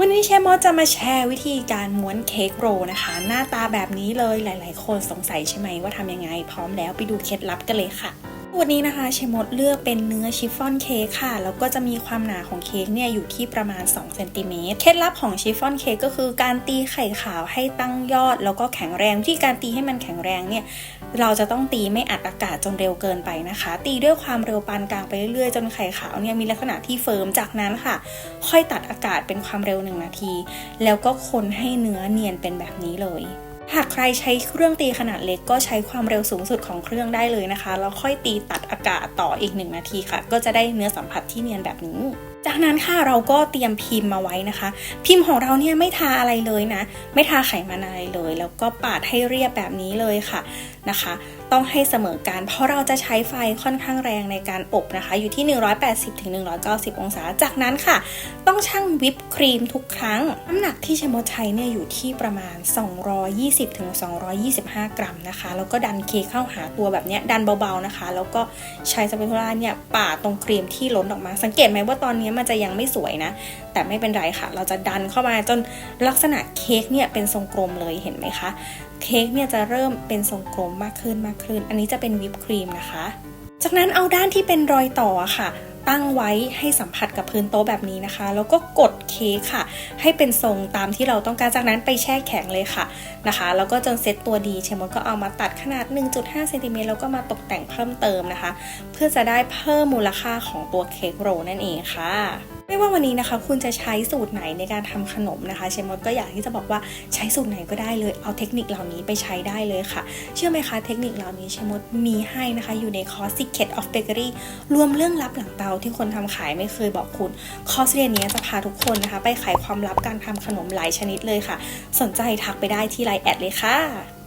วันนี้เชฟมอสจะมาแชร์วิธีการม้วนเค้กโรนะคะ หน้าตาแบบนี้เลยหลาย ๆ คนสงสัยใช่ไหมว่าทำยังไง พร้อมแล้วไปดูเคล็ดลับกันเลยค่ะ วันนี้นะคะเชมดเลือกเป็นเนื้อชิฟฟ่อนเค้กค่ะ แล้วก็จะมีความหนาของเค้กเนี่ยอยู่ที่ประมาณ2เซนติเมตรเคล็ดลับของชิฟฟ่อนเค้กก็คือการตีไข่ขาวให้ตั้งยอด แล้วก็แข็งแรงวิธีการตีให้มันแข็งแรงเนี่ยเราจะต้องตีไม่อัดอากาศจนเร็วเกินไปนะคะ ตีด้วยความเร็วปานกลางไปเรื่อยๆ จนไข่ขาวเนี่ยมีลักษณะที่เฟิร์มจากนั้นค่ะ ค่อยตัดอากาศเป็นความเร็วหนึ่งนาที แล้วก็คนให้เนื้อเนียนเป็นแบบนี้เลย หากใครใช้เครื่องตีขนาดเล็กก็ใช้ความเร็วสูงสุดของเครื่องได้เลยนะคะ แล้วค่อยตีตัดอากาศต่ออีกหนึ่งนาทีค่ะ ก็จะได้เนื้อสัมผัสที่เนียนแบบนี้ จากนั้นค่ะเราก็เตรียมพิมพ์มาไว้นะคะ พิมพ์ของเราเนี่ยไม่ทาอะไรเลยนะ ไม่ทาไขมันอะไรเลย แล้วก็ปาดให้เรียบแบบนี้เลยค่ะนะคะ ต้องให้เสมอกัน เพราะเราจะใช้ไฟค่อนข้างแรงในการอบนะคะ อยู่ที่ 180-190 องศา จากนั้นค่ะ ต้องชั่งวิปครีมทุกครั้ง น้ำหนักที่เชมดใช้เนี่ยอยู่ที่ประมาณ 220-225 กรัมนะคะ แล้วก็ดันเค้กเข้าหาตัวแบบเนี้ยดันเบาๆนะคะ แล้วก็ใช้สเปตุล่าเนี่ยปาดตรงครีมที่ล้นออกมา สังเกตไหมว่าตอนนี้มันจะยังไม่สวยนะ แต่ไม่เป็นไรค่ะ เราจะดันเข้ามาจนลักษณะเค้กเนี่ยเป็นทรงกลมเลยเห็นไหมคะ เค้กเนี่ยจะเริ่มเป็นทรงกลมมากขึ้นมากขึ้น อันนี้จะเป็นวิปครีมนะคะ จากนั้นเอาด้านที่เป็นรอยต่อค่ะตั้งไว้ให้สัมผัสกับพื้นโต๊ะแบบนี้นะคะ แล้วก็กดเค้กค่ะ ให้เป็นทรงตามที่เราต้องการจากนั้นไปแช่แข็งเลยค่ะนะคะ แล้วก็จนเซ็ตตัวดีเชมอนก็เอามาตัดขนาด 1.5เซนติเมตรแล้วก็มาตกแต่งเพิ่มเติมนะคะ เพื่อจะได้เพิ่มมูลค่าของตัวเค้กโรนั่นเองค่ะ ไม่ว่าวันนี้นะคะ คุณจะใช้สูตรไหนในการทำขนมนะคะเชมดก็อยากที่จะบอกว่าใช้สูตรไหนก็ได้เลย เอาเทคนิคเหล่านี้ไปใช้ได้เลยค่ะ เชื่อไหมคะเทคนิคเหล่านี้เชมมดมีให้นะคะ อยู่ในคอร์ส Secret of Bakery รวมเรื่องลับหลังเตาที่คนทำขายไม่เคยบอกคุณ คอร์สเรียนนี้จะพาทุกคนนะคะ ไปไขความลับการทำขนมหลายชนิดเลยค่ะ สนใจทักไปได้ที่ไลน์แอดเลยค่ะ